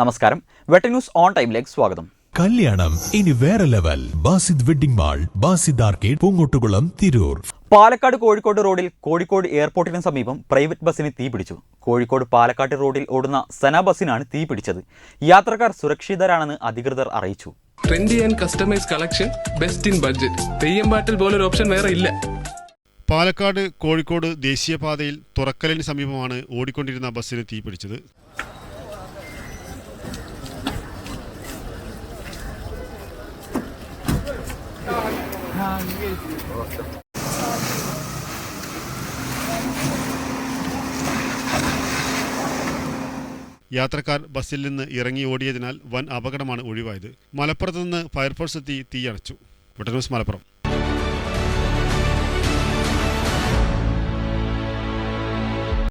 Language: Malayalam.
നമസ്കാരം. വെട്ട ന്യൂസ് ഓൺ ടൈമിലേക്ക് സ്വാഗതം. കല്യാണം ഇനി വേറെ level. Basid wedding mall Basid arcade Poongottukulam Tirur. Palakkad Kozhikode റോഡിൽ കോഴിക്കോട് എയർപോർട്ടിന് സമീപം പ്രൈവറ്റ് ബസ്സിന് തീ പിടിച്ചു. കോഴിക്കോട് പാലക്കാട് റോഡിൽ ഓടുന്ന സന ബസ്സിനാണ് തീ പിടിച്ചത്. യാത്രക്കാർ സുരക്ഷിതരാണെന്ന് അധികൃതർ അറിയിച്ചു. Trendy and customise collection best in budget Theyyam പാട്ടിൽ പോലൊരു ഓപ്ഷൻ വേറെ ഇല്ല. പാലക്കാട് കോഴിക്കോട് ദേശീയപാതയിൽ തുറക്കലിന് സമീപമാണ് ഓടിക്കൊണ്ടിരുന്ന ബസ്സിന് തീപിടിച്ചത് യാത്രക്കാർ ബസ്സിൽ നിന്ന് ഇറങ്ങി ഓടിയതിനാൽ വൻ അപകടമാണ് ഒഴിവായത്. മലപ്പുറത്ത് നിന്ന് ഫയർഫോഴ്സ് എത്തി തീയണച്ചു ന്യൂസ് മലപ്പുറം.